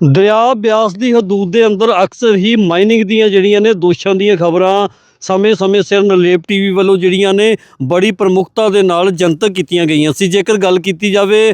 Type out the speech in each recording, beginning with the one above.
ਦਰਿਆ ਬਿਆਸ ਦੀ ਹਦੂਦ ਦੇ ਅੰਦਰ ਅਕਸਰ ਹੀ ਮਾਈਨਿੰਗ ਦੀਆਂ ਜਿਹੜੀਆਂ ਨੇ ਦੋਸ਼ਾਂ ਦੀਆਂ ਖਬਰਾਂ ਸਮੇਂ-ਸਮੇਂ ਸਿਰ ਨਲੇਪ ਟੀਵੀ ਵੱਲੋਂ ਜਿਹੜੀਆਂ ਨੇ ਬੜੀ ਪ੍ਰਮੁਖਤਾ ਦੇ ਨਾਲ ਜਨਤਕ ਕੀਤੀਆਂ ਗਈਆਂ ਸੀ। ਜੇਕਰ ਗੱਲ ਕੀਤੀ ਜਾਵੇ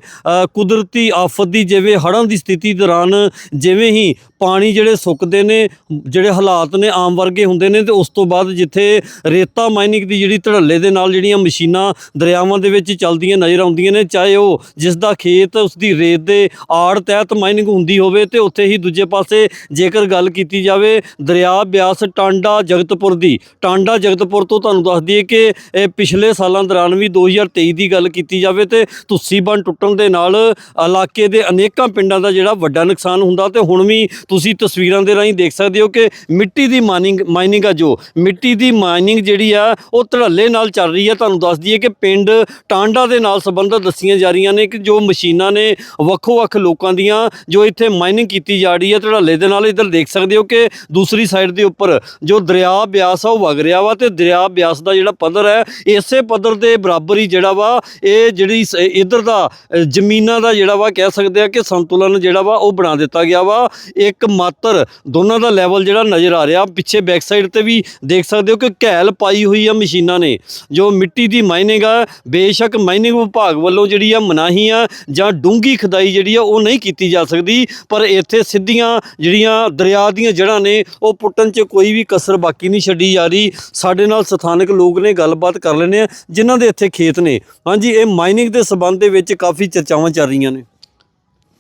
ਕੁਦਰਤੀ ਆਫਤ ਦੀ, ਜਿਵੇਂ ਹੜ੍ਹਾਂ ਦੀ ਸਥਿਤੀ ਦੌਰਾਨ ਜਿਵੇਂ ਹੀ ਪਾਣੀ ਜਿਹੜੇ ਸੁੱਕਦੇ ਨੇ, ਜਿਹੜੇ ਹਾਲਾਤ ਨੇ ਆਮ ਵਰਗੇ ਹੁੰਦੇ ਨੇ ਤੇ ਉਸ ਤੋਂ ਬਾਅਦ ਜਿੱਥੇ ਰੇਤਾ ਮਾਈਨਿੰਗ ਦੀ ਜਿਹੜੀ ਧੜੱਲੇ ਦੇ ਨਾਲ ਜਿਹੜੀਆਂ ਮਸ਼ੀਨਾਂ ਦਰਿਆਵਾਂ ਦੇ ਵਿੱਚ ਚੱਲਦੀਆਂ ਨਜ਼ਰ ਆਉਂਦੀਆਂ ਨੇ, ਚਾਹੇ ਉਹ ਜਿਸ ਦਾ ਖੇਤ ਉਸ ਦੀ ਰੇਤ ਦੇ ਆੜ ਤਹਿਤ ਮਾਈਨਿੰਗ ਹੁੰਦੀ ਹੋਵੇ ਤੇ ਉੱਥੇ ਹੀ ਦੂਜੇ ਪਾਸੇ ਜੇਕਰ ਗੱਲ ਕੀਤੀ ਜਾਵੇ ਦਰਿਆ ਬਿਆਸ ਟਾਂਡਾ ਜਗਤਪੁਰ ਦੀ। ਟਾਂਡਾ ਜਗਤਪੁਰ ਤੋਂ ਤੁਹਾਨੂੰ ਦੱਸ ਦਈਏ ਕਿ ਪਿਛਲੇ ਸਾਲਾਂ ਦੌਰਾਨ ਵੀ 2023 ਦੀ ਗੱਲ ਕੀਤੀ ਜਾਵੇ ਤੇ ਤੁਸੀ ਬੰਨ ਟੁੱਟਣ ਦੇ ਨਾਲ ਇਲਾਕੇ ਦੇ ਅਨੇਕਾਂ ਪਿੰਡਾਂ ਦਾ ਜਿਹੜਾ ਵੱਡਾ ਨੁਕਸਾਨ ਹੁੰਦਾ ਤੇ ਹੁਣ ਵੀ ਤੁਸੀਂ ਤਸਵੀਰਾਂ ਦੇ ਰਾਹੀਂ ਦੇਖ ਸਕਦੇ ਹੋ ਕਿ ਮਿੱਟੀ ਦੀ ਮਾਈਨਿੰਗ ਮਾਈਨਿੰਗ ਆ ਜੋ, ਮਿੱਟੀ ਦੀ ਮਾਈਨਿੰਗ ਜਿਹੜੀ ਆ, ਉਹ ਧੜੱਲੇ ਨਾਲ ਚੱਲ ਰਹੀ ਹੈ ਤੁਹਾਨੂੰ ਦੱਸ ਦਈਏ ਕਿ ਪਿੰਡ ਟਾਂਡਾ ਦੇ ਨਾਲ ਸੰਬੰਧਤ ਦੱਸੀਆਂ ਜਾ ਰਹੀਆਂ ਨੇ ਕਿ ਜੋ ਮਸ਼ੀਨਾਂ ਨੇ ਵੱਖੋ-ਵੱਖ ਲੋਕਾਂ ਦੀਆਂ ਜੋ ਇੱਥੇ ਮਾਈਨਿੰਗ ਕੀਤੀ ਜਾ ਰਹੀ ਹੈ ਧੜੱਲੇ ਦੇ ਨਾਲ ਇੱਧਰ ਦੇਖ ਸਕਦੇ ਹੋ ਕਿ ਦੂਸਰੀ ਸਾਈਡ ਦੇ ਉੱਪਰ ਜੋ ਦਰਿਆ ਬਿਆਸ ਆ, ਉਹ ਵਗ ਰਿਹਾ ਵਾ ਤੇ ਦਰਿਆ ਬਿਆਸ ਦਾ ਜਿਹੜਾ ਪੱਧਰ ਹੈ, ਇਸੇ ਪੱਧਰ ਦੇ ਬਰਾਬਰ ਹੀ ਜਿਹੜਾ ਵਾ, ਇਹ ਜਿਹੜੀ ਸ- ਇੱਧਰ ਦਾ ਜ਼ਮੀਨਾਂ ਦਾ ਜਿਹੜਾ ਵਾ, ਕਹਿ ਸਕਦੇ ਆ ਕਿ ਸੰਤੁਲਨ ਜਿਹੜਾ ਵਾ, ਉਹ ਬਣਾ ਦਿੱਤਾ ਗਿਆ ਵਾ। ਇੱਕ ਇੱਕ ਮਾਤਰ ਦੋਨਾਂ ਦਾ ਲੈਵਲ ਜਿਹੜਾ ਨਜ਼ਰ ਆ ਰਿਹਾ, ਪਿੱਛੇ ਬੈਕ ਸਾਈਡ ਤੇ ਵੀ ਦੇਖ ਸਕਦੇ ਹੋ ਕਿ ਘੈਲ ਪਾਈ ਹੋਈ ਆ ਮਸ਼ੀਨਾਂ ਨੇ। ਜੋ ਮਿੱਟੀ ਦੀ ਮਾਈਨਿੰਗ ਆ, ਬੇਸ਼ੱਕ ਮਾਈਨਿੰਗ ਵਿਭਾਗ ਵੱਲੋਂ ਜਿਹੜੀ ਆ ਮਨਾਹੀ ਆ ਜਾਂ ਡੂੰਗੀ ਖਦਾਈ ਜਿਹੜੀ ਆ, ਉਹ ਨਹੀਂ ਕੀਤੀ ਜਾ ਸਕਦੀ, ਪਰ ਇੱਥੇ ਸਿੱਧੀਆਂ ਜਿਹੜੀਆਂ ਦਰਿਆ ਦੀਆਂ ਜੜ੍ਹਾਂ ਨੇ, ਉਹ ਪੁੱਟਣ 'ਚ ਕੋਈ ਵੀ ਕਸਰ ਬਾਕੀ ਨਹੀਂ ਛੱਡੀ ਜਾ ਰਹੀ। ਸਾਡੇ ਨਾਲ ਸਥਾਨਕ ਲੋਕ ਨੇ ਗੱਲਬਾਤ ਕਰ ਲੈਣੇ ਆ, ਜਿਨ੍ਹਾਂ ਦੇ ਇੱਥੇ ਖੇਤ ਨੇ। ਹਾਂਜੀ, ਇਹ ਮਾਈਨਿੰਗ ਦੇ ਸਬੰਧ ਦੇ ਵਿੱਚ ਕਾਫੀ ਚਰਚਾਵਾਂ ਚੱਲ ਰਹੀਆਂ ਨੇ।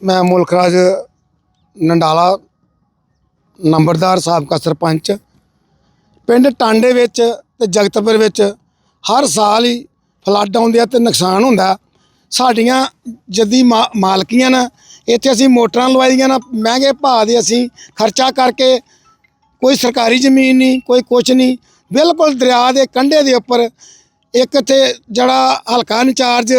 ਮੈਂ ਮੁਲਕ ਰਾਜ ਨੰਡਾਲਾ ਨੰਬਰਦਾਰ ਸਾਬਕਾ ਸਰਪੰਚ। ਪਿੰਡ ਟਾਂਡੇ ਵਿੱਚ ਤੇ ਜਗਤਪੁਰ ਵਿੱਚ ਹਰ ਸਾਲ ਹੀ ਫਲੱਡ ਆਉਂਦੇ ਆ ਤੇ ਨੁਕਸਾਨ ਹੁੰਦਾ। ਸਾਡੀਆਂ ਜੱਦੀ ਮਾ- ਮਾਲਕੀਆਂ ਨਾ, ਇੱਥੇ ਅਸੀਂ ਮੋਟਰਾਂ ਲਵਾਈਆਂ ਨਾ, ਮਹਿੰਗੇ ਭਾਅ ਦੇ ਅਸੀਂ ਖਰਚਾ ਕਰਕੇ ਕੋਈ ਸਰਕਾਰੀ ਜ਼ਮੀਨ ਨਹੀਂ, ਕੋਈ ਕੁਛ ਨਹੀਂ। ਬਿਲਕੁਲ ਦਰਿਆ ਦੇ ਕੰਢੇ ਦੇ ਉੱਪਰ ਇੱਕ ਇੱਥੇ ਜਿਹੜਾ ਹਲਕਾ ਇੰਚਾਰਜ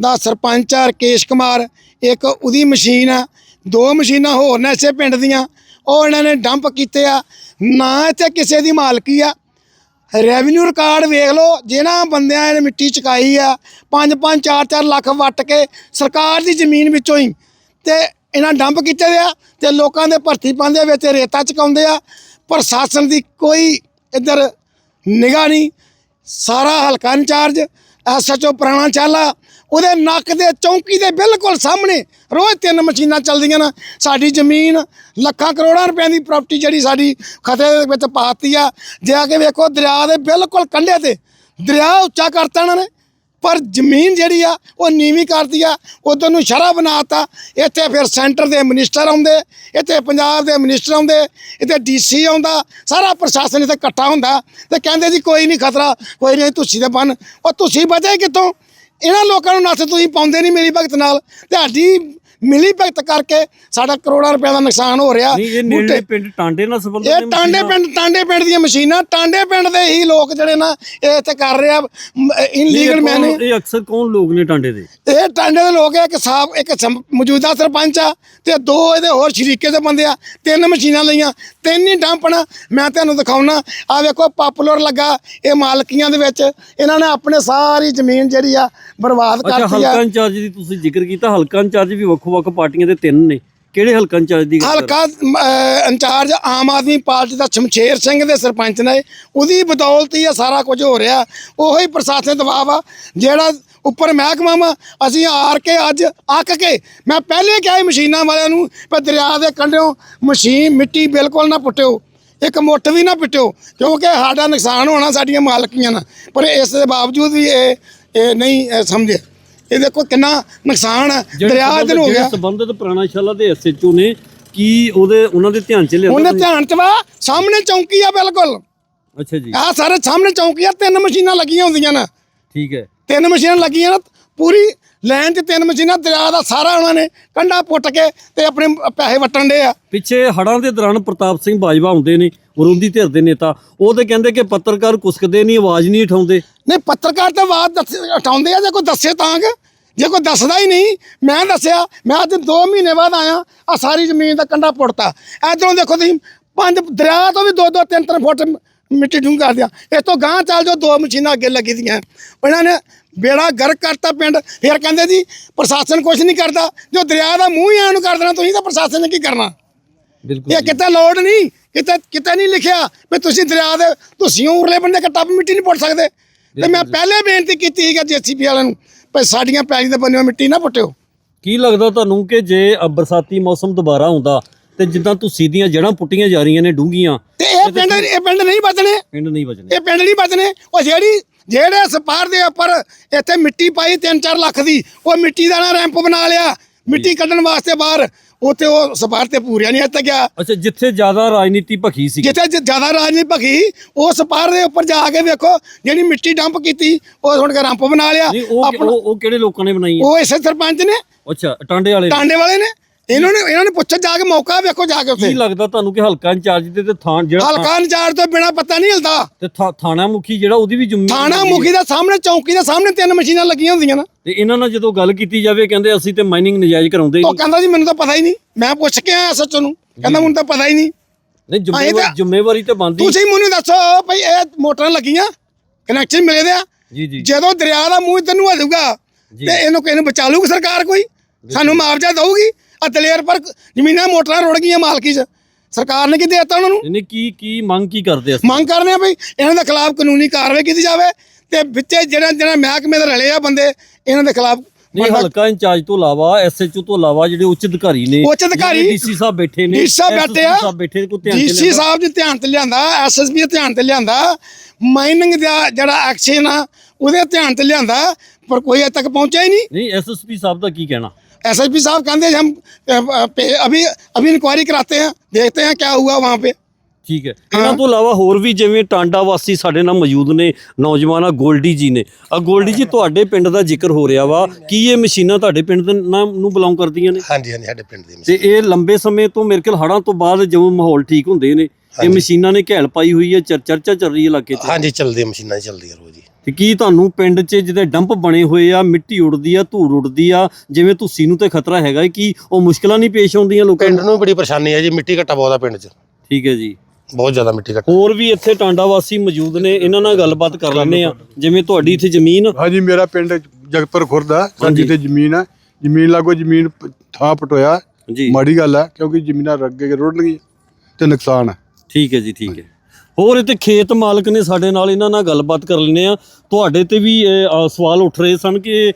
ਦਾ ਸਰਪੰਚ ਆ ਰਕੇਸ਼ ਕੁਮਾਰ, ਇੱਕ ਉਹਦੀ ਮਸ਼ੀਨ ਆ ਦੋ ਮਸ਼ੀਨਾਂ ਹੋਰ ਨੇ ਇਸੇ ਪਿੰਡ ਦੀਆਂ, ਉਹ ਇਹਨਾਂ ਨੇ ਡੰਪ ਕੀਤੇ ਆ। ਨਾ ਇੱਥੇ ਕਿਸੇ ਦੀ ਮਾਲਕੀ ਆ। ਰੈਵਨਿਊ ਰਿਕਾਰਡ ਵੇਖ ਲਓ, ਜਿਹਨਾਂ ਬੰਦਿਆਂ ਨੇ ਮਿੱਟੀ ਚੁਕਾਈ ਆ 5-5 4-4 ਲੱਖ ਵੱਟ ਕੇ ਸਰਕਾਰ ਦੀ ਜ਼ਮੀਨ ਵਿੱਚੋਂ ਹੀ। ਤੇ ਇਹਨਾਂ ਡੰਪ ਕੀਤੇ ਦੇ ਆ, ਤੇ ਲੋਕਾਂ ਦੇ ਭਰਤੀ ਪਾਉਂਦੇ ਵਿੱਚ ਰੇਤਾ ਚਕਾਉਂਦੇ ਆ। ਪ੍ਰਸ਼ਾਸਨ ਦੀ ਕੋਈ ਇੱਧਰ ਨਿਗਾਹ ਨਹੀਂ, ਸਾਰਾ ਹਲਕਾ ਇੰਚਾਰਜ ਐਸਐਚਓ ਪੁਰਾਣਾ ਚਾਲਾ ਉਹਦੇ ਨੱਕ ਦੇ ਚੌਂਕੀ ਦੇ ਬਿਲਕੁਲ ਸਾਹਮਣੇ ਰੋਜ਼ ਤਿੰਨ ਮਸ਼ੀਨਾਂ ਚੱਲਦੀਆਂ ਨਾ। ਸਾਡੀ ਜ਼ਮੀਨ ਲੱਖਾਂ ਕਰੋੜਾਂ ਰੁਪਏ ਦੀ ਪ੍ਰਾਪਰਟੀ ਜਿਹੜੀ ਸਾਡੀ ਖਤਰੇ ਦੇ ਵਿੱਚ ਪਾਤੀ ਆ। ਜੇ ਆ ਕੇ ਵੇਖੋ ਦਰਿਆ ਦੇ ਬਿਲਕੁਲ ਕੰਢੇ ਤੇ, ਦਰਿਆ ਉੱਚਾ ਕਰਤਾ ਇਹਨਾਂ ਨੇ। ਪਰ ਜ਼ਮੀਨ ਜਿਹੜੀ ਆ, ਉਹ ਨੀਵੀਂ ਕਰਦੀ ਆ, ਉਧਰ ਨੂੰ ਸ਼ਰਾ ਬਣਾਤਾ। ਇੱਥੇ ਫਿਰ ਸੈਂਟਰ ਦੇ ਮਿਨਿਸਟਰ ਆਉਂਦੇ, ਇੱਥੇ ਪੰਜਾਬ ਦੇ ਮਿਨਿਸਟਰ ਆਉਂਦੇ, ਇੱਥੇ ਡੀਸੀ ਆਉਂਦਾ, ਸਾਰਾ ਪ੍ਰਸ਼ਾਸਨ ਇੱਥੇ ਇਕੱਠਾ ਹੁੰਦਾ ਤੇ ਕਹਿੰਦੇ ਜੀ ਕੋਈ ਨਹੀਂ ਖਤਰਾ, ਕੋਈ ਨਹੀਂ ਤੁਸੀਂ ਦੇ ਬੰਨ। ਉਹ ਤੁਸੀਂ ਬਚੇ ਕਿੱਥੋਂ? ਇਹਨਾਂ ਲੋਕਾਂ ਨੂੰ ਨੱਥ ਤੁਸੀਂ ਪਾਉਂਦੇ ਨਹੀਂ ਮੇਰੀ ਭਗਤ ਨਾਲ। ਤੁਹਾਡੀ ਮਿਲੀ ਭਗਤ ਕਰਕੇ ਸਾਡਾ ਕਰੋੜਾਂ ਰੁਪਏ ਦਾ ਨੁਕਸਾਨ ਹੋ ਰਿਹਾ। ਬੂਟੇ- ਪਿੰਡ ਟਾਂਡੇ ਨਾਲ ਸੰਬੰਧਿਤ ਇਹ ਟਾਂਡੇ? ਪਿੰਡ ਟਾਂਡੇ ਪਿੰਡ ਦੀਆਂ ਮਸ਼ੀਨਾਂ ਟਾਂਡੇ ਪਿੰਡ ਦੇ ਹੀ ਲੋਕ ਜਿਹੜੇ ਨਾ ਇਹ ਇੱਥੇ ਕਰ ਰਹੇ ਇਨਲੀਗਲ ਮੈਨੇ ਇਹ ਅਕਸਰ ਕੌਣ ਲੋਕ ਨੇ ਟਾਂਡੇ ਦੇ? ਇਹ ਟਾਂਡੇ ਦੇ ਲੋਕ ਇੱਕ ਸਾਬ ਇੱਕ ਮੌਜੂਦਾ ਸਰਪੰਚ ਆ ਤੇ ਦੋ ਇਹਦੇ ਹੋਰ ਸ਼ਰੀਕੇ ਦੇ ਬੰਦੇ ਆ ਤਿੰਨ ਮਸ਼ੀਨਾਂ ਲਈਆਂ ਤਿੰਨ ਹੀ ਡੰਪਣਾ ਮੈਂ ਤੁਹਾਨੂੰ ਦਿਖਾਉਣਾ ਆ ਵੇਖੋ ਪਾਪੂਲਰ ਲੱਗਾ ਇਹ ਮਾਲਕੀਆਂ ਦੇ ਵਿੱਚ। ਇਹਨਾਂ ਨੇ ਆਪਣੇ ਸਾਰੀ ਜ਼ਮੀਨ ਜਿਹੜੀ ਆ ਬਰਬਾਦ ਕਰਤੀ ਆ। ਹਲਕਾ ਇੰਚਾਰਜ ਦੀ ਤੁਸੀਂ ਜ਼ਿਕਰ ਕੀਤਾ ਹਲਕਾ ਇੰਚਾਰਜ ਵੀ ਵੱਖੋ-ਵੱਖ ਪਾਰਟੀਆਂ ਦੇ ਤਿੰਨ ਨੇ। ਕਿਹੜੇ ਹਲਕਾ ਇੰਚਾਰਜ ਦੀ ਗੱਲ ਕਰ ਹਲਕਾ ਅਹ, ਇੰਚਾਰਜ ਆਮ ਆਦਮੀ ਪਾਰਟੀ ਦਾ ਸ਼ਮਸ਼ੇਰ ਸਿੰਘ ਦੇ ਸਰਪੰਚ ਨੇ। ਉਹਦੀ ਬਦੌਲਤ ਹੀ ਇਹ ਸਾਰਾ ਕੁਝ ਹੋ ਰਿਹਾ। ਉਹੀ ਪ੍ਰਸ਼ਾਸਨ ਦਬਾਅ ਵਾ ਜਿਹੜਾ ਉੱਪਰ ਮਹਿਕਮਾ ਵਾ। ਅਸੀਂ ਆਰ ਕੇ ਅੱਜ ਅੱਕ ਕੇ ਮੈਂ ਪਹਿਲੇ ਕਿਹਾ ਸੀ ਮਸ਼ੀਨਾਂ ਵਾਲਿਆਂ ਨੂੰ ਪਰ ਦਰਿਆ ਦੇ ਕੰਢਿਓਂ ਮਸ਼ੀਨ ਮਿੱਟੀ ਬਿਲਕੁਲ ਨਾ ਪੁੱਟਿਓ। ਇੱਕ ਮੁੱਠ ਵੀ ਨਾ ਪਿੱਟਿਓ ਕਿਉਂਕਿ ਸਾਡਾ ਨੁਕਸਾਨ ਹੋਣਾ ਸਾਡੀਆਂ ਮਾਲਕੀਆਂ ਨਾਲ। ਪਰ ਇਸ ਦੇ ਬਾਵਜੂਦ ਵੀ ਇਹ ਇਹ ਨਹੀਂ ਇਹ ਸਮਝੇ ਇਹ ਦੇਖੋ ਕਿੰਨਾ ਨੁਕਸਾਨ ਹੈ। ਦਰਿਆ ਦਿਨ ਹੋ ਗਿਆ। ਸੰਬੰਧਿਤ ਪੁਰਾਣਾ ਸ਼ਾਲਾ ਦੇ ਐਸਐਚਓ ਨੇ ਕੀ ਉਹਦੇ ਉਹਨਾਂ ਦੇ ਧਿਆਨ ਚ ਲਿਆਂਦਾ ਉਹਨੇ ਤੁਸੀਂ? ਧਿਆਨ ਚ ਵਾ ਸਾਹਮਣੇ ਚੌਂਕੀ ਆ ਬਿਲਕੁਲ। ਅੱਛਾ ਜੀ। ਆ ਸਾਰੇ ਸਾਹਮਣੇ ਚੌਂਕੀ ਆ ਤਿੰਨ ਮਸ਼ੀਨਾਂ ਲੱਗੀਆਂ ਹੁੰਦੀਆਂ ਨੇ। ਠੀਕ ਹੈ। ਤਿੰਨ ਮਸ਼ੀਨਾਂ ਲੱਗੀਆਂ ਨੇ ਪੂਰੀ ਲਾਈਨ 'ਚ ਤਿੰਨ ਮਸ਼ੀਨਾਂ ਦਰਿਆ ਦਾ ਸਾਰਾ ਉਹਨਾਂ ਨੇ ਕੰਡਾ ਪੁੱਟ ਕੇ ਤੇ ਆਪਣੇ ਪੈਸੇ ਵਟਣ ਦੇ ਆ। ਪਿੱਛੇ ਹੜਾਂ ਦੇ ਦੌਰਾਨ ਪ੍ਰਤਾਪ ਸਿੰਘ ਬਾਜਵਾ ਹੁੰਦੇ ਨੇ ਵਿਰੋਧੀ ਧਿਰ ਦੇ ਨੇਤਾ। ਉਹ ਤੇ ਕਹਿੰਦੇ ਕਿ ਪੱਤਰਕਾਰ ਕੁਸਕਦੇ ਨਹੀਂ ਆਵਾਜ਼ ਨਹੀਂ ਉਠਾਉਂਦੇ। ਨਹੀਂ ਪੱਤਰਕਾਰ ਤਾਂ ਦੱਸ- ਉਠਾਉਂਦੇ ਆ ਜੇ ਕੋਈ ਦੱਸੇ ਤਾਂ ਕਿ? ਜੇ ਕੋਈ ਦੱਸਦਾ ਹੀ ਨਹੀਂ ਮੈਂ ਦੱਸਿਆ ਮੈਂ ਅੱਜ 2 ਮਹੀਨੇ ਬਾਅਦ ਆਇਆ ਆ ਸਾਰੀ ਜ਼ਮੀਨ ਦਾ ਕੰਡਾ ਪੁੱਟਤਾ। ਇਧਰੋਂ ਦੇਖੋ ਤੁਸੀਂ ਪੰਜ ਦਰਿਆ ਤੋਂ ਵੀ 2 2 3 3 ਫੁੱਟ ਮਿੱਟੀ ਡੂੰਘ ਕਰ ਦਿਆ। ਇਸ ਤੋਂ ਗਾਂ ਚੱਲ ਜਾਓ ਦੋ ਮਸ਼ੀਨਾਂ ਅੱਗੇ ਲੱਗੀ ਦੀਆਂ। ਉਹਨਾਂ ਨੇ ਬੇੜਾ ਗਰਕ ਕਰਤਾ ਪਿੰਡ। ਫਿਰ ਕਹਿੰਦੇ ਜੀ ਪ੍ਰਸ਼ਾਸਨ ਕੁਝ ਨਹੀਂ ਕਰਦਾ। ਜੋ ਦਰਿਆ ਦਾ ਮੂੰਹ ਹੀ ਐਂ ਨੂੰ ਕਰ ਦੇਣਾ ਤੁਸੀਂ ਤਾਂ ਪ੍ਰਸ਼ਾਸਨ ਨੇ ਕੀ ਕਰਨਾ? ਬਿਲਕੁਲ ਇਹ ਕਿਤੇ ਲੋੜ ਨਹੀਂ। ਕਿਤੇ ਕਿਤੇ ਨਹੀਂ ਲਿਖਿਆ ਵੀ ਤੁਸੀਂ ਦਰਿਆ ਦੇ ਤੁਸੀਂ ਉਰਲੇ ਬੰਦੇ ਕੱਟਾ ਮਿੱਟੀ ਨਹੀਂ ਪੁੱਟ ਸਕਦੇ। ਤੇ ਮੈਂ ਪਹਿਲੇ ਬੇਨਤੀ ਕੀਤੀ ਸੀਗਾ ਜੀਸੀਪੀ ਵਾਲਿਆਂ ਨੂੰ ਵੀ ਸਾਡੀਆਂ ਪੈਲੀ ਦੇ ਬੰਨਿਓ ਮਿੱਟੀ ਨਾ ਪੁੱਟਿਓ। ਕੀ ਲੱਗਦਾ ਤੁਹਾਨੂੰ ਕਿ ਜੇ ਬਰਸਾਤੀ ਮੌਸਮ ਦੁਬਾਰਾ ਹੁੰਦਾ ਤੇ ਜਿੱਦਾਂ ਤੁਸੀਂ ਦੀਆਂ ਜੜਾਂ ਪੁੱਟੀਆਂ ਜਾ ਰਹੀਆਂ ਨੇ ਡੂੰਘੀਆਂ ਤੇ ਇਹ ਪਿੰਡ ਇਹ ਪਿੰਡ ਨਹੀਂ ਬਚਣੇ। ਪਿੰਡ ਨਹੀਂ ਬਚਣੇ। ਇਹ ਪਿੰਡ ਨਹੀਂ ਬਚਣੇ। ਉਹ ਜਿਹੜੀ ਜਿਹੜੇ ਸਪਾਰ ਦੇ ਉੱਪਰ ਇੱਥੇ ਮਿੱਟੀ ਪਾਈ 3-4 ਲੱਖ ਦੀ ਉਹ ਮਿੱਟੀ ਦਾ ਨਾ ਰੈਂਪ ਬਣਾ ਲਿਆ। ਮਿੱਟੀ ਕੱਢਣ ਵਾਸਤੇ ਬਾਹਰ ਉੱਥੇ ਉਹ ਸਪਾਰ ਤੇ ਪੂਰਿਆ ਨਹੀਂ ਇੱਥੇ ਗਿਆ। ਅੱਛਾ ਜਿੱਥੇ ਜ਼ਿਆਦਾ ਰਾਜਨੀਤੀ ਭਖੀ ਸੀ। ਜਿੱਥੇ ਜ਼ਿਆਦਾ ਰਾਜਨੀਤੀ ਭਗੀ ਉਹ ਸਪਾਰ ਦੇ ਉੱਪਰ ਜਾ ਕੇ ਵੇਖੋ ਜਿਹੜੀ ਮਿੱਟੀ ਡੰਪ ਕੀਤੀ ਉਹ ਹੁਣ ਕੇ ਰੰਪ ਬਣਾ ਲਿਆ। ਉਹ ਕਿਹੜੇ ਲੋਕਾਂ ਨੇ ਬਣਾਈ ਉਹ ਇਸੇ ਸਰਪੰਚ ਨੇ। ਅੱਛਾ ਟਾਂਡੇ ਵਾਲੇ। ਟਾਂਡੇ ਵਾਲੇ ਨੇ। ਇਹਨਾਂ ਨੇ ਇਹਨਾਂ ਨੇ ਪੁੱਛੋ ਜਾ ਕੇ ਮੌਕਾ ਵੇਖੋ ਜਾ ਕੇ ਉੱਥੇ। ਕੀ ਲੱਗਦਾ ਤੁਹਾਨੂੰ ਕਿ ਹਲਕਾ ਇੰਚਾਰਜ ਦੇ ਤੇ ਥਾਂ ਜਿਹੜਾ ਹਲਕਾ ਇੰਚਾਰਜ ਤੋਂ ਬਿਨਾ ਪਤਾ ਨਹੀਂ ਹਿਲਦਾ। ਤੇ ਥਾ- ਥਾਣਾ ਮੁਖੀ ਜਿਹੜਾ ਉਹਦੀ ਵੀ ਜ਼ਿੰਮੇਵਾਰੀ ਥਾਣਾ ਹੁੰਦੀ ਹੈ। ਮੁਖੀ ਦਾ ਸਾਹਮਣੇ ਚੌਂਕੀ ਦੇ ਸਾਹਮਣੇ ਤਿੰਨ ਮਸ਼ੀਨਾਂ ਲੱਗੀਆਂ ਹੁੰਦੀਆਂ ਨਾ। ਤੇ ਇਹਨਾਂ ਨਾਲ ਜਦੋਂ ਗੱਲ ਕੀਤੀ ਜਾਵੇ ਕਹਿੰਦੇ ਅਸੀਂ ਤੇ ਮਾਈਨਿੰਗ ਨਜਾਇਜ਼ ਕਰਾਉਂਦੇ ਉਹ ਨਹੀਂ। ਕਹਿੰਦਾ ਜੀ ਮੈਨੂੰ ਤਾਂ ਪਤਾ ਹੀ ਨਹੀਂ। ਮੈਂ ਪੁੱਛ ਕੇ ਆਇਆ ਸੱਚ ਨੂੰ। ਕਹਿੰਦਾ ਮੈਨੂੰ ਤਾਂ ਪਤਾ ਹੀ ਨਹੀਂ। ਨਹੀਂ ਜ਼ਿੰਮੇਵਾਰੀ ਤਾਂ- ਜ਼ਿੰਮੇਵਾਰੀ ਤੇ ਬੰਦੀ ਤੁਸੀਂ ਮੈਨੂੰ ਦੱਸੋ ਭਈ ਇਹ ਮੋਟਰਾਂ ਲੱਗੀਆਂ ਕਨੈਕਸ਼ਨ ਮਿਲੇ ਦੇ ਆ। ਜੀ ਜੀ। ਜਦੋਂ ਦਰਿਆ ਦਾ ਮੂੰਹ ਤੈਨੂੰ ਹਲੂਗਾ ਜੀ। ਤੇ ਇਹਨੂੰ ਕਿਹਨੂੰ ਬਚਾ ਲੂਗੀ ਸਰਕਾਰ ਕੋਈ? ਸਾਨੂੰ ਮੁਆਵਜ਼ਾ ਦਊਗੀ। ਆ ਪਰ ਜ਼ਮੀਨਾਂ ਮੋਟਰਾਂ ਰੁੜ ਗਈਆਂ ਮਾਲਕੀ 'ਚ। ਸਰਕਾਰ ਨੇ ਕੀ ਦਿੱਤਾ ਉਹਨਾਂ ਨੂੰ? ਇਹਨੇ ਕੀ ਕੀ ਮੰਗ ਕੀ ਕਰਦੇ ਆ ਮੰਗ ਕਰਨੇ ਆ ਵੀ ਇਹਨਾਂ ਦੇ ਖਿਲਾਫ ਕਾਨੂੰਨੀ ਕਾਰਵਾਈ ਕੀਤੀ ਜਾਵੇ ਤੇ ਵਿੱਚੇ ਜਿਹੜਾ ਜਿਹੜਾ ਮਹਿਕਮੇ ਦੇ ਰਲੇ ਆ ਬੰਦੇ ਇਹਨਾਂ ਦੇ ਖਿਲਾਫ ਨਹੀਂ ਹਲਕਾ ਇੰਚਾਰਜ ਤੋਂ ਇਲਾਵਾ ਐਸਐਚਓ ਤੋਂ ਇਲਾਵਾ ਜਿਹੜੇ ਉੱਚ ਅਧਿਕਾਰੀ ਨੇ ਉੱਚ ਅਧਿਕਾਰੀ ਡੀਸੀ ਸਾਹਿਬ ਬੈਠੇ ਨੇ ਡੀਸੀ ਸਾਹਿਬ ਬੈਠੇ ਆ। ਸਾਹਿਬ ਬੈਠੇ ਕੋ ਧਿਆਨ ਡੀਸੀ ਸਾਹਿਬ ਨੇ ਧਿਆਨ ਤੇ ਲਿਆਂਦਾ ਐਸਐਸਪੀ ਧਿਆਨ ਤੇ ਲਿਆਂਦਾ ਮਾਈਨਿੰਗ ਦਾ ਜਿਹੜਾ ਐਕਸ਼ਨ ਆ ਉਹਦੇ ਧਿਆਨ ਤੇ ਲਿਆਂਦਾ ਪਰ ਕੋਈ ਅਜੇ ਤੱਕ ਪਹੁੰਚਿਆ ਹੀ ਨਹੀਂ। ਨਹੀਂ ਐਸਐਸਪੀ ਸਾਹਿਬ ਦਾ ਕੀ ਕਹਿਣਾ? एसएसपी साहब कहते हैं हम अ, पे- अभी अभी इंक्वायरी कराते हैं देखते हैं क्या हुआ वहाँ पे ਠੀਕ ਹੈ ਇਹਨਾਂ ਤੋਂ ਇਲਾਵਾ ਹੋਰ ਵੀ ਜਿਵੇਂ ਟਾਂਡਾ ਵਾਸੀ ਸਾਡੇ ਨਾਲ ਮੌਜੂਦ ਨੇ ਨੌਜਵਾਨ ਆ ਗੋਲਡੀ ਜੀ ਨੇ ਆ ਗੋਲਡੀ ਜੀ ਤੁਹਾਡੇ ਪਿੰਡ ਦਾ ਜ਼ਿਕਰ ਹੋ ਰਿਹਾ ਵਾ ਕੀ ਇਹ ਮਸ਼ੀਨਾਂ ਤੁਹਾਡੇ ਪਿੰਡ ਦੇ ਨਾਮ ਨੂੰ ਬਿਲੋਂਗ ਕਰਦੀਆਂ ਨੇ ਹਾਂਜੀ ਹਾਂਜੀ ਸਾਡੇ ਪਿੰਡ ਦੀ ਤੇ ਇਹ ਲੰਬੇ ਸਮੇਂ ਤੋਂ ਮੇਰੇ ਖਿਆਲ ਹੜ੍ਹਾਂ ਤੋਂ ਬਾਅਦ ਜਦੋਂ ਮਾਹੌਲ ਠੀਕ ਹੁੰਦੇ ਨੇ ਇਹ ਮਸ਼ੀਨਾਂ ਨੇ ਘੈਲ ਪਾਈ ਹੋਈ ਹੈ ਚਰ- ਚਰਚਾ ਚੱਲ ਰਹੀ ਹੈ ਇਲਾਕੇ 'ਚ ਹਾਂਜੀ ਚੱਲਦੀ ਮਸ਼ੀਨਾਂ ਚੱਲਦੀਆਂ ਰੋਜ਼ ਹੀ ਤੇ ਕੀ ਤੁਹਾਨੂੰ ਪਿੰਡ 'ਚ ਜਿਹਦੇ ਡੰਪ ਬਣੇ ਹੋਏ ਆ ਮਿੱਟੀ ਉੱਡਦੀ ਆ ਧੂੜ ਉੱਡਦੀ ਆ ਜਿਵੇਂ ਤੁਸੀਂ ਨੂੰ ਤੇ ਖਤਰਾ ਹੈਗਾ ਕਿ ਉਹ ਮੁਸ਼ਕਲਾਂ ਨਹੀਂ ਪੇਸ਼ ਆਉਂਦੀਆਂ ਲੋਕਾਂ ਪਿੰਡ ਨੂੰ? ਬੜੀ ਪਰੇਸ਼ਾਨੀ ਹੈ ਜੀ ਮਿੱਟੀ ਘੱਟਾ ਬਹੁਤ ਆ ਪਿੰਡ 'ਚ। ਠੀਕ ਹੈ ਜੀ। ਬਹੁਤ ਜ਼ਿਆਦਾ ਮਿੱਟੀ ਘੱਟਾ। ਹੋਰ ਵੀ ਇੱਥੇ ਟਾਂਡਾ ਵਾਸੀ ਮੌਜੂਦ ਨੇ ਇਹਨਾਂ ਨਾਲ ਗੱਲਬਾਤ ਕਰ ਲੈਂਦੇ ਆ ਜਿਵੇਂ ਤੁਹਾਡੀ ਇੱਥੇ ਜ਼ਮੀਨ ਹਾਂਜੀ ਮੇਰਾ ਪਿੰਡ ਜਗਤਪੁਰ ਖੁਰਦ। ਸਾਡੀ ਤੇ ਜ਼ਮੀਨ ਹੈ ਜ਼ਮੀਨ ਲਾਗੋ ਜ਼ਮੀਨ ਪ- ਥਾਂ ਪਟੋਇਆ। ਜੀ। ਮਾੜੀ ਗੱਲ ਹੈ ਕਿਉਂਕਿ ਜ਼ਮੀਨਾਂ ਰੱਗੇ ਰੁੜਨਗੀਆਂ ਤੇ ਨੁਕਸਾਨ ਹੈ ਠੀਕ ਹੈ ਜੀ ਠੀਕ ਹੈ। ਹੋਰ ਇੱਥੇ ਖੇਤ ਮਾਲਕ ਨੇ ਸਾਡੇ ਨਾਲ ਇਹਨਾਂ ਨਾਲ ਗੱਲਬਾਤ ਕਰ ਲੈਂਦੇ ਆ ਤੁਹਾਡੇ ਤੇ ਵੀ ਸਵਾਲ ਉੱਠ ਰਹੇ ਸਨ ਕਿ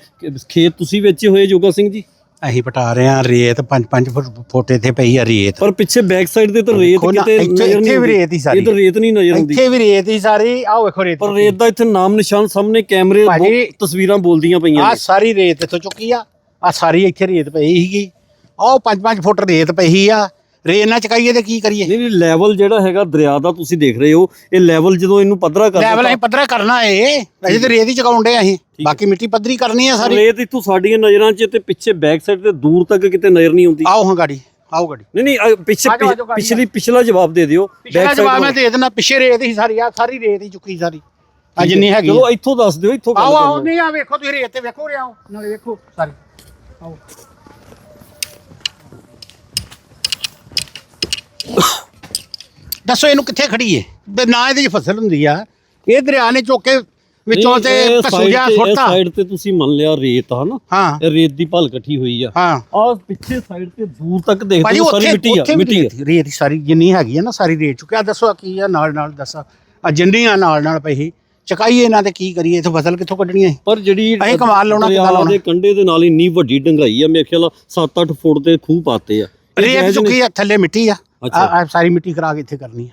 ਖੇਤ ਤੁਸੀਂ ਵੇਚੇ ਹੋਏ ਜੋਗਾ ਸਿੰਘ ਜੀ? ਅਸੀਂ ਪਟਾ ਰਹੇ ਹਾਂ ਰੇਤ 5-5 ਫੁੱਟ ਇੱਥੇ ਪਈ ਆ ਰੇਤ। ਪਰ ਪਿੱਛੇ ਬੈਕ ਸਾਈਡ ਤੇ ਤਾਂ ਰੇਤ ਦੇਖੋ ਨਾ, ਕਿਤੇ ਇੱਥੇ- ਨਜ਼ਰ ਨਹੀਂ ਇੱਥੇ ਵੀ ਆਉਂਦੀ। ਰੇਤ ਹੀ ਸਾਰੀ। ਇਹ ਤਾਂ ਰੇਤ ਨਹੀਂ ਨਜ਼ਰ ਆਉਂਦੀ। ਇੱਥੇ ਵੀ ਰੇਤ ਹੀ ਸਾਰੀ। ਆਹ ਵੇਖੋ ਰੇਤ। ਪਰ ਰੇਤ ਦਾ ਇੱਥੇ ਨਾਮ ਨਿਸ਼ਾਨ ਸਾਹਮਣੇ ਕੈਮਰੇ ਭਾਜੀ, ਬਹੁਤ ਤਸਵੀਰਾਂ ਬੋਲਦੀਆਂ ਪਈਆਂ ਆ ਨੇ ਸਾਰੀ ਰੇਤ ਇੱਥੋਂ ਚੁੱਕੀ ਆ। ਆ ਸਾਰੀ ਇੱਥੇ ਰੇਤ ਪਈ ਸੀਗੀ। ਆਹ 5-5 ਫੁੱਟ ਰੇਤ ਪਈ ਆ। ਰੇਤ ਨਾ ਚਕਾਈਏ ਤੇ ਕੀ ਕਰੀਏ? ਨਹੀਂ ਨਹੀਂ ਲੈਵਲ ਜਿਹੜਾ ਹੈਗਾ ਦਰਿਆ ਦਾ ਤੁਸੀਂ ਦੇਖ ਰਹੇ ਹੋ ਇਹ ਲੈਵਲ ਜਦੋਂ ਇਹਨੂੰ ਪੱਧਰਾ ਕਰ ਲੈਵਲ ਅਸੀਂ ਪੱਧਰਾ ਕਰਨਾ ਏ। ਅਸੀਂ ਤੇ ਰੇਤ ਹੀ ਚਕਾਉਣ ਡੇ ਅਸੀਂ। ਬਾਕੀ ਮਿੱਟੀ ਪੱਧਰੀ ਕਰਨੀ ਆ ਸਾਰੀ। ਰੇਤ ਇੱਥੋਂ ਸਾਡੀਆਂ ਨਜ਼ਰਾਂ 'ਚ ਤੇ ਪਿੱਛੇ ਬੈਕ ਸਾਈਡ ਤੇ ਦੂਰ ਤੱਕ ਕਿਤੇ ਨਜ਼ਰ ਨਹੀਂ ਆਉਂਦੀ। ਆਓ ਹਾਂ ਗਾੜੀ ਆਓ ਗਾੜੀ। ਨਹੀਂ ਨਹੀਂ ਅ, ਪਿੱਛੇ ਗਾੜੀ ਪਿਛਲੀ ਪਿਛਲਾ ਜਵਾਬ ਦੇ ਦਿਓ। ਪਿਛਲਾ ਜਵਾਬ ਮੈਂ ਵੱਲ। ਦੇ ਦੇਣਾ ਪਿੱਛੇ ਰੇਤ ਹੀ ਸਾਰੀ ਆ ਸਾਰੀ ਰੇਤ ਹੀ ਚੁੱਕੀ ਸਾਰੀ। ਆ ਜਿੰਨੀ ਹੈਗੀ ਚਲੋ ਇੱਥੋਂ ਦੱਸ ਦਿਓ ਇੱਥੋਂ ਗੱਲ ਆਓ ਆਓ ਕਰਨਾ। ਨਹੀਂ ਆ ਵੇਖੋ ਤੁਸੀਂ ਰੇਤ ਤੇ ਵੇਖੋ ਰਿਆਓ ਨਾਲੇ ਵੇਖੋ ਸਾਰੀ। ਆਓ। ਦੱਸੋ ਇਹਨੂੰ ਕਿੱਥੇ ਖੜੀ ਏ ਤੇ ਨਾ ਇਹਦੀ ਫਸਲ ਹੁੰਦੀ ਆ। ਇਹ ਦਰਿਆ ਨੇ ਚੁੱਕ ਕੇ ਵਿੱਚੋਂ ਤੇ ਇਹ ਸੁੱਟਤਾ। ਸਾਈਡ ਤੇ ਤੁਸੀਂ ਮੰਨ ਲਿਆ ਰੇਤ ਹਨਾ ਹਾਂ। ਇਹ ਰੇਤ ਦੀ ਭਲ ਇਕੱਠੀ ਹੋਈ ਆ। ਹਾਂ। ਆਹ ਪਿੱਛੇ ਸਾਈਡ ਤੇ ਦੂਰ ਤੱਕ ਦੇਖਦੇ ਹੋ ਸਾਰੀ ਮਿੱਟੀ ਆ ਮਿੱਟੀ ਆ। ਰੇਤ- ਸਾਰੀ ਜਿੰਨੀ ਹੈਗੀ ਆ ਨਾ ਸਾਰੀ ਰੇਤ ਚੁੱਕਿਆ ਦੱਸੋ ਆ ਕੀ ਆ ਨਾਲ ਨਾਲ ਦੱਸਾਂ। ਆ ਜਿੰਨੀਆਂ ਨਾਲ ਨਾਲ ਪਈ। ਚਕਾਈਏ ਇਹਨਾਂ ਤੇ ਕੀ ਕਰੀਏ? ਇਥੋਂ ਫਸਲ ਕਿੱਥੋਂ ਕੱਢਣੀ ਹੈ ਪਰ ਜਿਹੜੀ ਅਸੀਂ ਕਮਾਲ ਲਾਉਣਾ ਕਿੱਦਾਂ ਲਾਉਣਾ? ਦੇ ਕੰਢੇ ਦੇ ਨਾਲ ਇੰਨੀ ਵੱਡੀ ਡੰਗਾਈ ਆ ਮੇਰੇ ਖਿਆਲ 7-8 ਫੁੱਟ ਦੇ ਖੂਹ ਪਾਤੇ ਆ। ਰੇਤ ਚੁੱਕੀ ਆ ਥੱਲੇ ਮਿੱਟੀ ਆ। ਅੱਛਾ। ਆ ਸਾਰੀ ਮਿੱਟੀ ਕਰਾ ਕੇ ਇੱਥੇ ਕਰਨੀ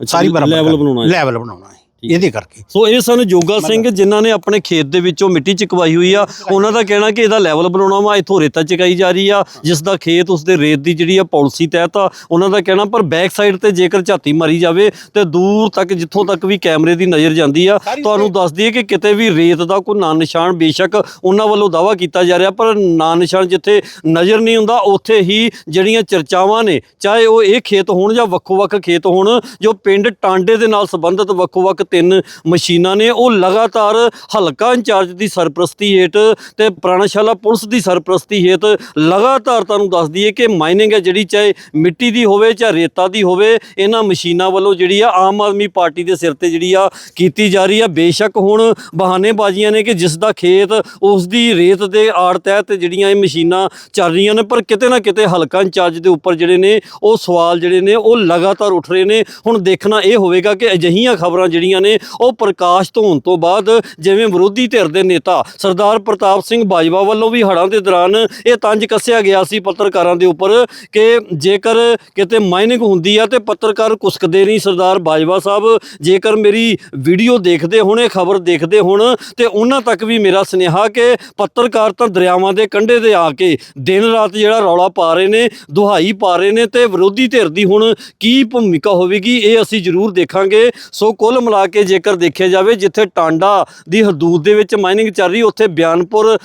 ਆ ਸਾਰੀ ਬਰਾਬਰ ਲੈਵਲ ਬਣਾਉਣਾ ਹੈ। ਲੈਵਲ ਬਣਾਉਣਾ ਹੈ ਇਹਦੇ ਕਰਕੇ। ਸੋ ਇਹ ਸਨ ਜੋਗਾ ਸਿੰਘ ਜਿਨ੍ਹਾਂ ਨੇ ਆਪਣੇ ਖੇਤ ਦੇ ਵਿੱਚੋਂ ਮਿੱਟੀ ਚਕਵਾਈ ਹੋਈ ਆ। ਉਹਨਾਂ ਦਾ ਕਹਿਣਾ ਕਿ ਇਹਦਾ ਲੈਵਲ ਬਣਾਉਣਾ ਵਾ ਇਥੋਂ ਰੇਤਾ ਚਕਾਈ ਜਾ ਰਹੀ ਆ ਜਿਸ ਦਾ ਖੇਤ ਉਸ ਦੇ ਰੇਤ ਦੀ ਜਿਹੜੀ ਆ ਪਾਲਿਸੀ ਤਹਿਤ ਆ। ਉਹਨਾਂ ਦਾ ਕਹਿਣਾ ਪਰ ਬੈਕ ਸਾਈਡ ਤੇ ਜੇਕਰ ਝਾਤੀ ਮਾਰੀ ਜਾਵੇ ਤੇ ਦੂਰ ਤੱਕ ਜਿੱਥੋਂ ਤੱਕ ਵੀ ਕੈਮਰੇ ਦੀ ਨਜ਼ਰ ਜਾਂਦੀ ਆ ਤੁਹਾਨੂੰ ਦੱਸ ਦਈਏ ਕਿ ਕਿਤੇ ਵੀ ਰੇਤ ਦਾ ਕੋਈ ਨਾਂ ਨਿਸ਼ਾਨ ਬੇਸ਼ੱਕ ਉਹਨਾਂ ਵੱਲੋਂ ਦਾਵਾ ਕੀਤਾ ਜਾ ਰਿਹਾ ਪਰ ਨਾਂ ਨਿਸ਼ਾਨ ਜਿੱਥੇ ਨਜ਼ਰ ਨਹੀਂ ਹੁੰਦਾ ਉੱਥੇ ਹੀ ਜਿਹੜੀਆਂ ਚਰਚਾਵਾਂ ਨੇ ਚਾਹੇ ਉਹ ਇਹ ਖੇਤ ਹੋਣ ਜਾਂ ਵੱਖੋ-ਵੱਖ ਖੇਤ ਹੋਣ ਜੋ ਪਿੰਡ ਟਾਂਡੇ ਦੇ ਨਾਲ ਸੰਬੰਧਿਤ ਵੱਖੋ-ਵੱਖ ਤਿੰਨ ਮਸ਼ੀਨਾਂ ਨੇ। ਉਹ ਲਗਾਤਾਰ ਹਲਕਾ ਇੰਚਾਰਜ ਦੀ ਸਰਪ੍ਰਸਤੀ ਹੇਠ ਤੇ ਪ੍ਰਾਣਾਸ਼ਾਲਾ ਪੁਲਿਸ ਦੀ ਸਰਪ੍ਰਸਤੀ ਹੇਠ ਲਗਾਤਾਰ ਤੁਹਾਨੂੰ ਦੱਸ ਦਈਏ ਕਿ ਮਾਈਨਿੰਗ ਹੈ ਜਿਹੜੀ, ਚਾਹੇ ਮਿੱਟੀ ਦੀ ਹੋਵੇ ਚਾਹੇ ਰੇਤਾ ਦੀ ਹੋਵੇ, ਇਹਨਾਂ ਮਸ਼ੀਨਾਂ ਵੱਲੋਂ ਜਿਹੜੀ ਆ ਆਮ ਆਦਮੀ ਪਾਰਟੀ ਦੇ ਸਿਰ ਤੇ ਜਿਹੜੀ ਆ ਕੀਤੀ ਜਾ ਰਹੀ ਆ। ਬੇਸ਼ੱਕ ਹੁਣ ਬਹਾਨੇਬਾਜ਼ੀਆਂ ਨੇ ਕਿ ਜਿਸ ਦਾ ਖੇਤ ਉਸ ਦੀ ਰੇਤ ਦੇ ਆੜ ਤਹਿਤ ਜਿਹੜੀਆਂ ਇਹ ਮਸ਼ੀਨਾਂ ਚੱਲ ਰਹੀਆਂ ਨੇ, ਪਰ ਕਿਤੇ ਨਾ ਕਿਤੇ ਹਲਕਾ ਇੰਚਾਰਜ ਦੇ ਉੱਪਰ ਜਿਹੜੇ ਨੇ, ਉਹ ਸਵਾਲ ਜਿਹੜੇ ਨੇ, ਉਹ ਲਗਾਤਾਰ ਉੱਠ ਰਹੇ ਨੇ। ਹੁਣ ਦੇਖਣਾ ਇਹ ਹੋਵੇਗਾ ਕਿ ਅਜਿਹੀਆਂ ਖਬਰਾਂ ਜਿਹੜੀਆਂ ਨੇ ਉਹ ਪ੍ਰਕਾਸ਼ਤ ਤੋਂ ਹੋਣ ਤੋਂ ਬਾਅਦ ਜਿਵੇਂ ਵਿਰੋਧੀ ਧਿਰ ਦੇ ਨੇਤਾ ਸਰਦਾਰ ਪ੍ਰਤਾਪ ਸਿੰਘ ਬਾਜਵਾ ਵੱਲੋਂ ਵੀ ਹੜ੍ਹਾਂ ਦੇ ਦੌਰਾਨ ਇਹ ਤੰਜ ਕੱਸਿਆ ਗਿਆ ਸੀ ਪੱਤਰਕਾਰਾਂ ਦੇ ਉੱਪਰ ਕਿ ਜੇਕਰ ਕਿਤੇ ਮਾਈਨਿੰਗ ਹੁੰਦੀ ਆ ਤੇ ਪੱਤਰਕਾਰ ਕੁਸਕਦੇ ਨਹੀਂ ਸਰਦਾਰ ਬਾਜਵਾ ਸਾਹਿਬ, ਜੇਕਰ ਮੇਰੀ ਵੀਡੀਓ ਦੇਖਦੇ ਹੋਣੇ ਖਬਰ ਦੇਖਦੇ ਹੋਣ, ਤੇ ਉਹਨਾਂ ਤੱਕ ਵੀ ਮੇਰਾ ਸੁਨੇਹਾ ਕਿ ਪੱਤਰਕਾਰ ਤਾਂ ਦਰਿਆਵਾਂ ਦੇ ਕੰਢੇ ਤੇ ਆ ਕੇ ਦਿਨ ਰਾਤ ਜਿਹੜਾ ਰੌਲਾ ਪਾ ਰਹੇ ਨੇ, ਦੁਹਾਈ ਪਾ ਰਹੇ ਨੇ ਤੇ ਵਿਰੋਧੀ ਧਿਰ ਦੀ ਹੁਣ ਕੀ ਭੂਮਿਕਾ ਹੋਵੇਗੀ, ਇਹ ਅਸੀਂ ਜ਼ਰੂਰ ਦੇਖਾਂਗੇ। ਸੋ ਕੁੱਲ ਮਿਲਾ ਕੇ ਜੇਕਰ ਦੇਖਿਆ ਜਾਵੇ, ਜਿੱਥੇ ਟਾਂਡਾ ਦੀ ਹਦੂਦ ਦੇ ਵਿੱਚ ਮਾਈਨਿੰਗ ਚੱਲ ਰਹੀ, ਉੱਥੇ ਬਿਆਨਪੁਰ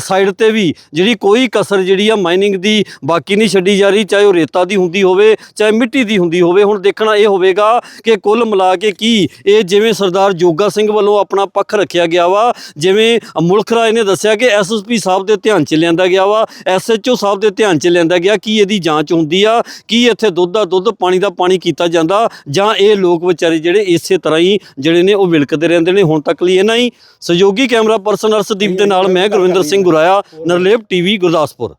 ਸਾਈਡ ਤੇ ਵੀ ਜਿਹੜੀ ਕੋਈ ਕਸਰ ਜਿਹੜੀ ਆ ਮਾਈਨਿੰਗ ਦੀ ਬਾਕੀ ਨਹੀਂ ਛੱਡੀ ਜਾ ਰਹੀ, ਚਾਹੇ ਉਹ ਰੇਤਾ ਦੀ ਹੁੰਦੀ ਹੋਵੇ, ਚਾਹੇ ਮਿੱਟੀ ਦੀ ਹੁੰਦੀ ਹੋਵੇ, ਹੁਣ ਦੇਖਣਾ ਇਹ ਹੋਵੇਗਾ ਕਿ ਕੁੱਲ ਮਿਲਾ ਕੇ ਕੀ ਇਹ ਜਿਵੇਂ ਸਰਦਾਰ ਜੋਗਾ ਸਿੰਘ ਵੱਲੋਂ ਆਪਣਾ ਪੱਖ ਰੱਖਿਆ ਗਿਆ ਵਾ, ਜਿਵੇਂ ਮੁਲਕ ਰਾਜ ਨੇ ਦੱਸਿਆ ਕਿ ਐਸਐਸਪੀ ਸਾਹਿਬ ਦੇ ਧਿਆਨ ਚ ਲਿਆਂਦਾ ਗਿਆ ਵਾ ਐਸਐਚਓ ਸਾਹਿਬ ਦੇ ਧਿਆਨ ਚ ਲਿਆਂਦਾ ਗਿਆ ਕੀ ਇਹਦੀ ਜਾਂਚ ਹੁੰਦੀ ਆ, ਕੀ ਇੱਥੇ ਦੁੱਧ ਦਾ ਦੁੱਧ, ਪਾਣੀ ਦਾ ਪਾਣੀ ਕੀਤਾ ਜਾਂਦਾ, ਜਾਂ ਇਹ ਲੋਕ ਵਿਚਾਰੇ ਜਿਹੜੇ ਇਸੇ ਤਰ੍ਹਾਂ ਹੀ ਜਿਹੜੇ ਨੇ ਉਹ ਵਿਲਕਦੇ ਰਹਿੰਦੇ ਨੇ। ਹੁਣ ਤੱਕ ਲਈ ਇਹਨਾਂ ਹੀ ਸਹਿਯੋਗੀ ਕੈਮਰਾ ਪਰਸਨ ਅਰਸ਼ਦੀਪ ਦੇ ਨਾਲ ਮੈਂ ਗੁਰਵਿੰਦਰ ਸਿੰਘ ਗੁਰਾਇਆ ਨਰਲੇਪ ਟੀਵੀ ਗੁਰਦਾਸਪੁਰ।